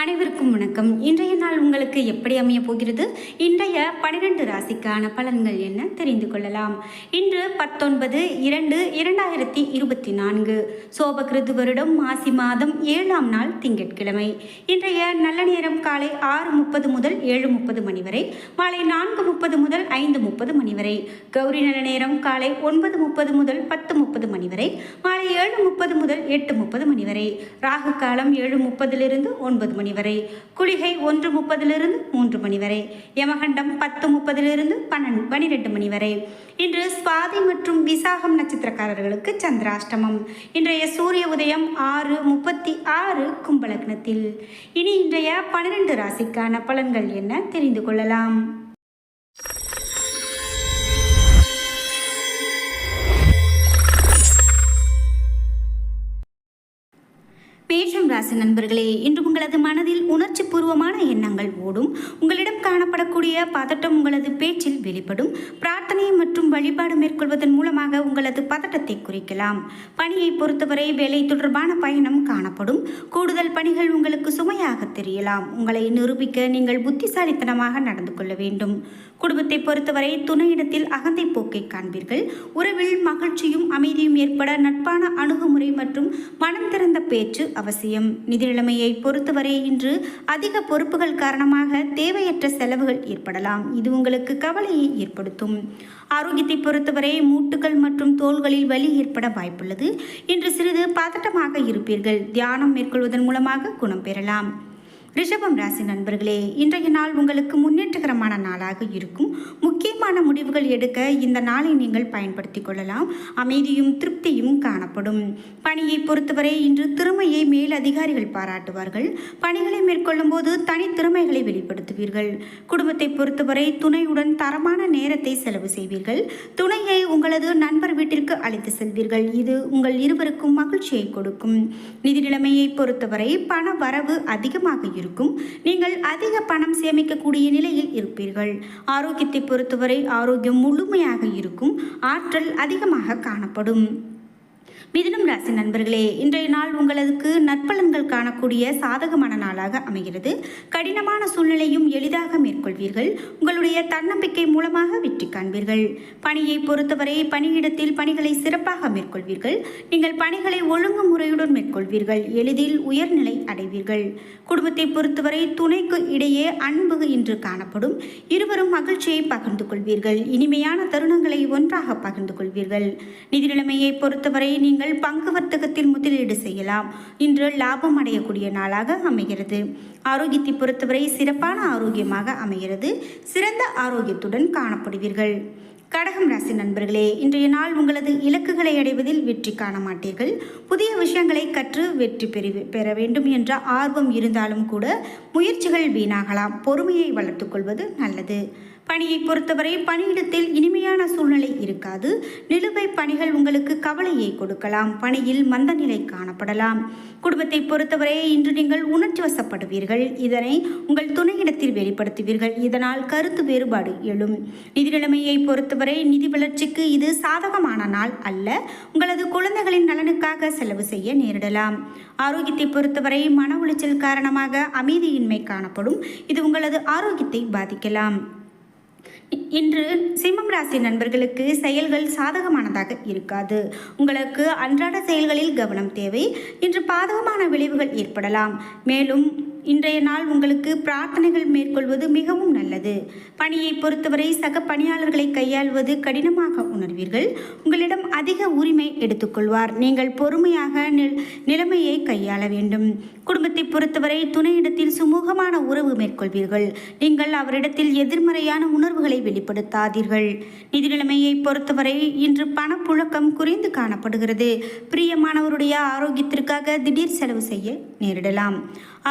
அனைவருக்கும் வணக்கம். இன்றைய நாள் உங்களுக்கு எப்படி அமைய போகிறது? இன்றைய பனிரெண்டு ராசிக்கான பலன்கள் என்ன தெரிந்து கொள்ளலாம். இன்று பத்தொன்பது இரண்டு இரண்டாயிரத்தி இருபத்தி நான்கு. சோபகிருது வருடம் மாசி மாதம் ஏழாம் நாள் திங்கட்கிழமை. இன்றைய நல்ல நேரம் காலை ஆறு முப்பது முதல் ஏழு முப்பது மணி வரை மாலை நான்கு முப்பது முதல் ஐந்து முப்பது மணி வரை கௌரி நல்ல நேரம் காலை ஒன்பது முப்பது முதல் பத்து முப்பது மணி வரை மாலை ஏழு முப்பது முதல் எட்டு முப்பது மணி வரை ராகு காலம் ஏழு முப்பதிலிருந்து ஒன்பது மணி வரை. குளிகை ஒன்று முப்பதிலிருந்து மூன்று மணி வரை. யமகண்டம் பத்து முப்பதிலிருந்து பன்னெண்டு பனிரெண்டு மணி வரை. இன்று சுவாதி மற்றும் விசாகம் நட்சத்திரக்காரர்களுக்கு சந்திராஷ்டமம். இன்றைய சூரிய உதயம் ஆறு முப்பத்தி ஆறு கும்பலக்னத்தில். இனி இன்றைய பன்னிரண்டு ராசிக்கான பலன்கள் என்ன தெரிந்து கொள்ளலாம்? மேஷம் ராசி நண்பர்களே இன்று உங்களது மனதில் உணர்ச்சி பூர்வமான எண்ணங்கள் ஓடும். உங்களிடம் காணப்படக்கூடிய பதட்டம் உங்களது பேச்சில் வெளிப்படும். பிரார்த்தனை மற்றும் வழிபாடு மேற்கொள்வதன் மூலமாக உங்களது பதட்டத்தை குறிக்கலாம். பணியை பொறுத்தவரை வேலை தொடர்பான பயணம் காணப்படும். கூடுதல் பணிகள் உங்களுக்கு சுமையாக தெரியலாம். உங்களை நிரூபிக்க நீங்கள் புத்திசாலித்தனமாக நடந்து கொள்ள வேண்டும். குடும்பத்தை பொறுத்தவரை துணையிடத்தில் அகந்தை போக்கை காண்பீர்கள். உறவில் மகிழ்ச்சியும் அமைதியும் ஏற்பட நட்பான அணுகுமுறை மற்றும் மனம் திறந்த பேச்சு அவசியம். நிதி நிலைமையை பொறுத்தவரை இன்று அதிக பொறுப்புகள் காரணமாக தேவையற்ற செலவுகள் ஏற்படலாம். இது உங்களுக்கு கவலையை ஏற்படுத்தும். ஆரோக்கியத்தை பொறுத்தவரை மூட்டுகள் மற்றும் தோள்களில் வலி ஏற்பட வாய்ப்புள்ளது. இன்று சிறிது பதட்டமாக இருப்பீர்கள். தியானம் மேற்கொள்வதன் மூலமாக குணம் பெறலாம். ரிஷபம் ராசி நண்பர்களே இன்றைய நாள் உங்களுக்கு முன்னேற்றகரமான நாளாக இருக்கும். முக்கியமான முடிவுகள் எடுக்க இந்த நாளை நீங்கள் பயன்படுத்திக் கொள்ளலாம். அமைதியும் திருப்தியும் காணப்படும். பணியை பொறுத்தவரை இன்று திறமையை மேல் அதிகாரிகள் பாராட்டுவார்கள். பணிகளை மேற்கொள்ளும் போது தனித்திறமைகளை வெளிப்படுத்துவீர்கள். குடும்பத்தை பொறுத்தவரை துணையுடன் தரமான நேரத்தை செலவு செய்வீர்கள். துணையை உங்களது நண்பர் வீட்டிற்கு அழைத்து செல்வீர்கள். இது உங்கள் இருவருக்கும் மகிழ்ச்சியை கொடுக்கும். நிதி நிலைமையை பொறுத்தவரை பண வரவு அதிகமாக இருக்கும். நீங்கள் அதிக பணம் சேமிக்கக்கூடிய நிலையில் இருப்பீர்கள். ஆரோக்கியத்தை பொறுத்தவரை ஆரோக்கியம் முழுமையாக இருக்கும். ஆற்றல் அதிகமாக காணப்படும். மிதுனம் ராசி நண்பர்களே இன்றைய நாள் உங்களுக்கு நற்பலன்கள் காணக்கூடிய சாதகமான நாளாக அமைகிறது. கடினமான சூழ்நிலையும் எளிதாக மேற்கொள்வீர்கள். உங்களுடைய தன்னம்பிக்கை மூலமாக வெற்றி காண்பீர்கள். பணியை பொறுத்தவரை பணியிடத்தில் பணிகளை சிறப்பாக மேற்கொள்வீர்கள். நீங்கள் பணிகளை ஒழுங்குமுறையுடன் மேற்கொள்வீர்கள். எளிதில் உயர்நிலை அடைவீர்கள். குடும்பத்தை பொறுத்தவரை துணைக்கு இடையே அன்பு இன்று காணப்படும். இருவரும் மகிழ்ச்சியை பகிர்ந்து கொள்வீர்கள். இனிமையான தருணங்களை ஒன்றாக பகிர்ந்து கொள்வீர்கள். நிதி நிலைமையை பொறுத்தவரை நீங்கள் பங்கு வர்த்தகத்தில் முதலீடு செய்யலாம். இன்று லாபம் அடையக்கூடிய நாளாக அமைகிறது. ஆரோக்கியத்தை பொறுத்தவரை சிறப்பான ஆரோக்கியமாக அமைகிறது. சிறந்த ஆரோக்கியத்துடன் காணப்படுவீர்கள். கடகம் ராசி நண்பர்களே இன்றைய நாள் உங்களது இலக்குகளை அடைவதில் வெற்றி காண மாட்டீர்கள். புதிய விஷயங்களை கற்று வெற்றி பெறி பெற வேண்டும் என்ற ஆர்வம் இருந்தாலும் கூட முயற்சிகள் வீணாகலாம். பொறுமையை வளர்த்துக்கொள்வது நல்லது. பணியை பொறுத்தவரை பணியிடத்தில் இனிமையான சூழ்நிலை இருக்காது. நிலுவை பணிகள் உங்களுக்கு கவலையை கொடுக்கலாம். பணியில் மந்த நிலை காணப்படலாம். குடும்பத்தை பொறுத்தவரை இன்று நீங்கள் உணர்ச்சி வசப்படுவீர்கள். இதனை உங்கள் துணையிடத்தில் வெளிப்படுத்துவீர்கள். இதனால் கருத்து வேறுபாடு எழும். நிதி நிலைமையை பொறுத்தவரை நிதி வளர்ச்சிக்கு இது சாதகமான நாள் அல்ல. உங்களது குழந்தைகளின் நலனுக்காக செலவு செய்ய நேரிடலாம். ஆரோக்கியத்தை பொறுத்தவரை மன உளைச்சல் காரணமாக அமைதியின்மை காணப்படும். இது உங்களது ஆரோக்கியத்தை பாதிக்கலாம். இன்று சிம்மம் ராசி நண்பர்களுக்கு செயல்கள் சாதகமானதாக இருக்காது. உங்களுக்கு அன்றாட செயல்களில் கவனம் தேவை. இன்று பாதகமான விளைவுகள் ஏற்படலாம். மேலும் இன்றைய நாள் உங்களுக்கு பிரார்த்தனைகள் மேற்கொள்வது மிகவும் நல்லது. பணியை பொறுத்தவரை சக பணியாளர்களை கையாள்வது கடினமாக உணர்வீர்கள். உங்களிடம் அதிக உரிமை எடுத்துக்கொள்வார். நீங்கள் பொறுமையாக நில் நிலைமையை கையாள வேண்டும். குடும்பத்தை பொறுத்தவரை துணையிடத்தில் சுமூகமான உறவு மேற்கொள்வீர்கள். நீங்கள் அவரிடத்தில் எதிர்மறையான உணர்வுகளை வெளிப்படுத்தாதீர்கள். நிதி நிலைமையை பொறுத்தவரை இன்று பணப்புழக்கம் குறைந்து காணப்படுகிறது. பிரியமானவருடைய ஆரோக்கியத்திற்காக திடீர் செலவு செய்ய நேரிடலாம்.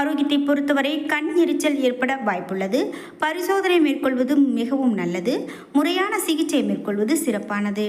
ஆரோக்கியத்தை பொறுத்தவரை கண் எரிச்சல் ஏற்பட வாய்ப்புள்ளது. பரிசோதனை மேற்கொள்வது மிகவும் நல்லது. முறையான சிகிச்சை மேற்கொள்வது சிறப்பானது.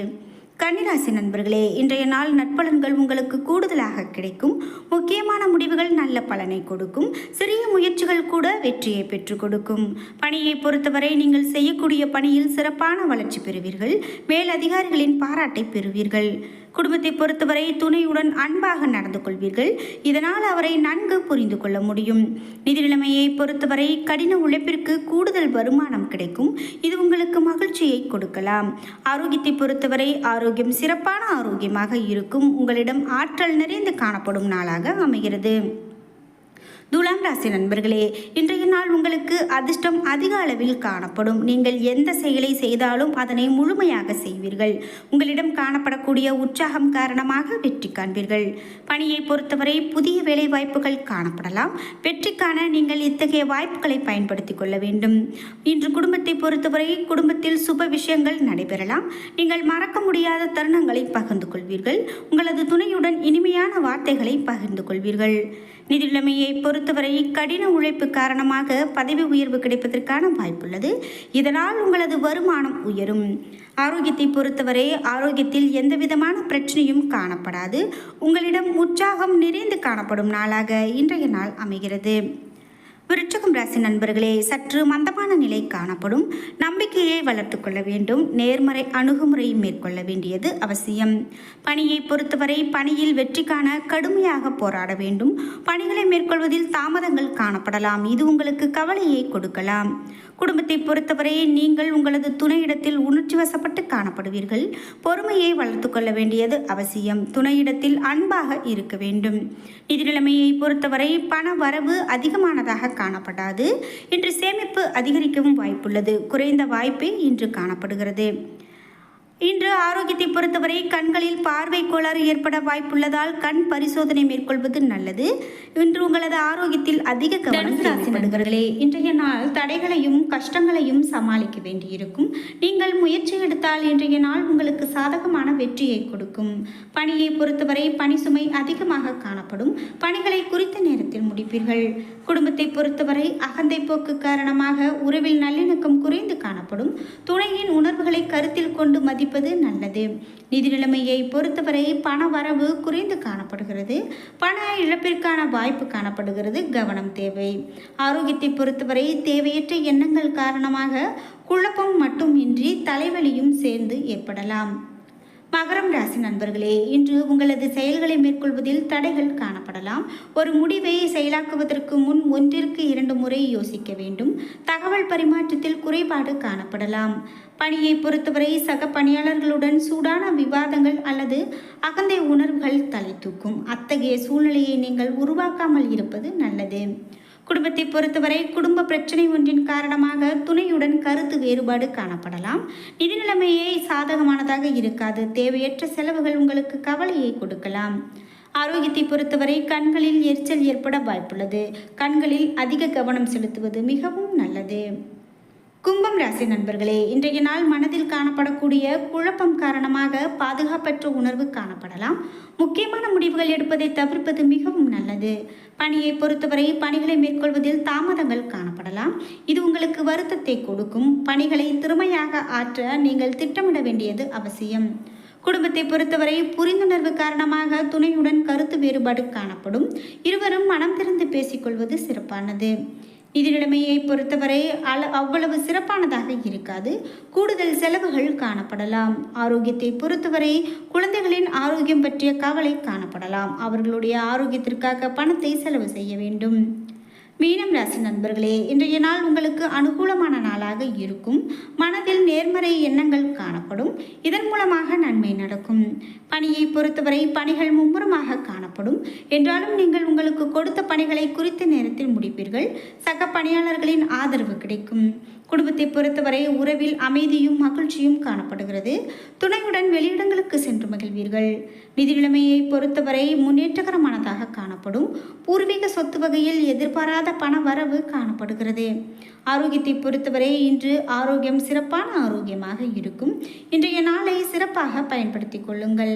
கன்னிராசி நண்பர்களே இன்றைய நாள் நட்பலன்கள் உங்களுக்கு கூடுதலாக கிடைக்கும். முக்கியமான முடிவுகள் நல்ல பலனை கொடுக்கும். சிறிய முயற்சிகள் கூட வெற்றியை பெற்றுக் கொடுக்கும். பணியை பொறுத்தவரை நீங்கள் செய்யக்கூடிய பணியில் சிறப்பான வளர்ச்சி பெறுவீர்கள். மேலதிகாரிகளின் பாராட்டை பெறுவீர்கள். குடும்பத்தை பொறுத்தவரை துணையுடன் அன்பாக நடந்து கொள்வீர்கள். இதனால் அவரை நன்கு புரிந்து கொள்ள முடியும். நிதி நிலைமையை பொறுத்தவரை கடின உழைப்பிற்கு கூடுதல் வருமானம் கிடைக்கும். இது உங்களுக்கு மகிழ்ச்சியை கொடுக்கலாம். ஆரோக்கியத்தை பொறுத்தவரை ஆரோக்கியம் சிறப்பான ஆரோக்கியமாக இருக்கும். உங்களிடம் ஆற்றல் நிறைந்து காணப்படும் நாளாக அமைகிறது. துலாம் ராசி நண்பர்களே இன்றைய நாள் உங்களுக்கு அதிர்ஷ்டம் அதிக அளவில் காணப்படும். நீங்கள் எந்த செயலை செய்தாலும் அதனை முழுமையாக செய்வீர்கள். உங்களிடம் காணப்படக்கூடிய உற்சாகம் காரணமாக வெற்றி காண்பீர்கள். பணியை பொறுத்தவரை புதிய வேலை வாய்ப்புகள் காணப்படலாம். வெற்றிக்கான நீங்கள் இத்தகைய வாய்ப்புகளை பயன்படுத்திக் கொள்ள வேண்டும். இன்று குடும்பத்தை பொறுத்தவரை குடும்பத்தில் சுப விஷயங்கள் நடைபெறலாம். நீங்கள் மறக்க முடியாத தருணங்களை பகிர்ந்து கொள்வீர்கள். உங்களது துணையுடன் இனிமையான வார்த்தைகளை பகிர்ந்து கொள்வீர்கள். நிதிநிலைமையை நிலைமையை பொறுத்தவரை கடின உழைப்பு காரணமாக பதவி உயர்வு கிடைப்பதற்கான வாய்ப்புள்ளது. இதனால் உங்களது வருமானம் உயரும். ஆரோக்கியத்தை பொறுத்தவரை ஆரோக்கியத்தில் எந்த விதமான பிரச்சனையும் காணப்படாது. உங்களிடம் உற்சாகம் நிறைந்து காணப்படும் நாளாக இன்றைய நாள் அமைகிறது. விருச்சகம் ராசி நண்பர்களே சற்று மந்தமான நிலை காணப்படும். நம்பிக்கையை வளர்த்து கொள்ள வேண்டும். நேர்மறை அணுகுமுறை மேற்கொள்ள வேண்டியது அவசியம். பணியை பொறுத்தவரை பணியில் வெற்றி காண கடுமையாக போராட வேண்டும். பணிகளை மேற்கொள்வதில் தாமதங்கள் காணப்படலாம். இது உங்களுக்கு கவலையை கொடுக்கலாம். குடும்பத்தை பொறுத்தவரை நீங்கள் உங்களது துணையிடத்தில் உணர்ச்சி வசப்பட்டு காணப்படுவீர்கள். பொறுமையை வளர்த்து கொள்ள வேண்டியது அவசியம். துணையிடத்தில் அன்பாக இருக்க வேண்டும். நிதி நிலைமையை பொறுத்தவரை பண வரவு அதிகமானதாக காணப்படாது. இன்று சேமிப்பு அதிகரிக்கவும் வாய்ப்புள்ளது. குறைந்த வாய்ப்பே இன்று காணப்படுகிறது. இன்று ஆரோக்கியத்தை பொறுத்தவரை கண்களில் பார்வை கோளாறு ஏற்பட வாய்ப்புள்ளதால் கண் பரிசோதனை மேற்கொள்வது நல்லது. இன்று உங்களது ஆரோக்கியத்தில் அதிக கவனம் தேவைப்படுகிறீர்களே இன்றைய நாள் தடைகளையும் கஷ்டங்களையும் சமாளிக்க வேண்டியிருக்கும். நீங்கள் முயற்சி எடுத்தால் இன்றைய நாள் உங்களுக்கு சாதகமான வெற்றியை கொடுக்கும். பணியை பொறுத்தவரை பணி சுமை அதிகமாக காணப்படும். பணிகளை குறித்த நேரத்தில் முடிப்பீர்கள். குடும்பத்தை பொறுத்தவரை அகந்தை போக்கு காரணமாக உறவில் நல்லிணக்கம் குறைந்து காணப்படும். துணையின் உணர்வுகளை கருத்தில் கொண்டு வைப்பது நல்லது. நிதி நிலைமையை பொறுத்தவரை பண வரவு குறைந்து காணப்படுகிறது. பண இழப்பிற்கான வாய்ப்பு காணப்படுகிறது. கவனம் தேவை. ஆரோக்கியத்தை பொறுத்தவரை தேவையற்ற எண்ணங்கள் காரணமாக குழப்பம் மட்டுமின்றி தலைவலியும் சேர்ந்து ஏற்படலாம். மகரம் ராசி நண்பர்களே இன்று உங்களது செயல்களை மேற்கொள்வதில் தடைகள் காணப்படலாம். ஒரு முடிவை செயலாக்குவதற்கு முன் ஒன்றிற்கு இரண்டு முறை யோசிக்க வேண்டும். தகவல் பரிமாற்றத்தில் குறைபாடு காணப்படலாம். பணியை பொறுத்தவரை சக பணியாளர்களுடன் சூடான விவாதங்கள் அல்லது அகந்தை உணர்வுகள் தலை தூக்கும். அத்தகைய சூழ்நிலையை நீங்கள் உருவாக்காமல் இருப்பது நல்லது. குடும்பத்தை பொறுத்தவரை குடும்ப பிரச்சனை ஒன்றின் காரணமாக துணையுடன் கருத்து வேறுபாடு காணப்படலாம். நிதி நிலைமையே சாதகமானதாக இருக்காது. தேவையற்ற செலவுகள் உங்களுக்கு கவலையை கொடுக்கலாம். ஆரோக்கியத்தை பொறுத்தவரை கண்களில் எரிச்சல் ஏற்பட வாய்ப்புள்ளது. கண்களில் அதிக கவனம் செலுத்துவது மிகவும் நல்லது. கும்பம் ராசி நண்பர்களே இன்றைய நாள் மனதில் காணப்படக்கூடிய குழப்பம் காரணமாக பாதுகாப்பற்ற உணர்வு காணப்படலாம். முக்கியமான முடிவுகள் எடுப்பதை தவிர்ப்பது மிகவும் நல்லது. பணியை பொறுத்தவரை பணிகளை மேற்கொள்வதில் தாமதங்கள் காணப்படலாம். இது உங்களுக்கு வருத்தத்தை கொடுக்கும். பணிகளை திறமையாக ஆற்ற நீங்கள் திட்டமிட வேண்டியது அவசியம். குடும்பத்தை பொறுத்தவரை புரிந்துணர்வு காரணமாக துணையுடன் கருத்து வேறுபாடு காணப்படும். இருவரும் மனம் திறந்து பேசிக்கொள்வது சிறப்பானது. நிதிநிலைமையை பொறுத்தவரை அள அவ்வளவு சிறப்பானதாக இருக்காது. கூடுதல் செலவுகள் காணப்படலாம். ஆரோக்கியத்தை பொறுத்தவரை குழந்தைகளின் ஆரோக்கியம் பற்றிய கவலை காணப்படலாம். அவர்களுடைய ஆரோக்கியத்திற்காக பணத்தை செலவு செய்ய வேண்டும். மீனம் ராசி நண்பர்களே இன்றைய நாள் உங்களுக்கு அனுகூலமான நாளாக இருக்கும். மனதில் நேர்மறை எண்ணங்கள் காணப்படும். இதன் மூலமாக நன்மை நடக்கும். பணியை பொறுத்தவரை பணிகள் மும்முரமாக காணப்படும். என்றாலும் நீங்கள் உங்களுக்கு கொடுத்த பணிகளை குறித்த நேரத்தில் முடிப்பீர்கள். சக பணியாளர்களின் ஆதரவு கிடைக்கும். குடும்பத்தை பொறுத்தவரை உறவில் அமைதியும் மகிழ்ச்சியும் காணப்படுகிறது. துணையுடன் வெளியிடங்களுக்கு சென்று மகிழ்வீர்கள். நிதி நிலைமையை பொறுத்தவரை முன்னேற்றகரமானதாக காணப்படும். பூர்வீக சொத்து வகையில் எதிர்பாராத பண வரவு காணப்படுகிறது. ஆரோக்கியத்தை பொறுத்தவரை இன்று ஆரோக்கியம் சிறப்பான ஆரோக்கியமாக இருக்கும். இன்றைய நாளை சிறப்பாக பயன்படுத்திக் கொள்ளுங்கள்.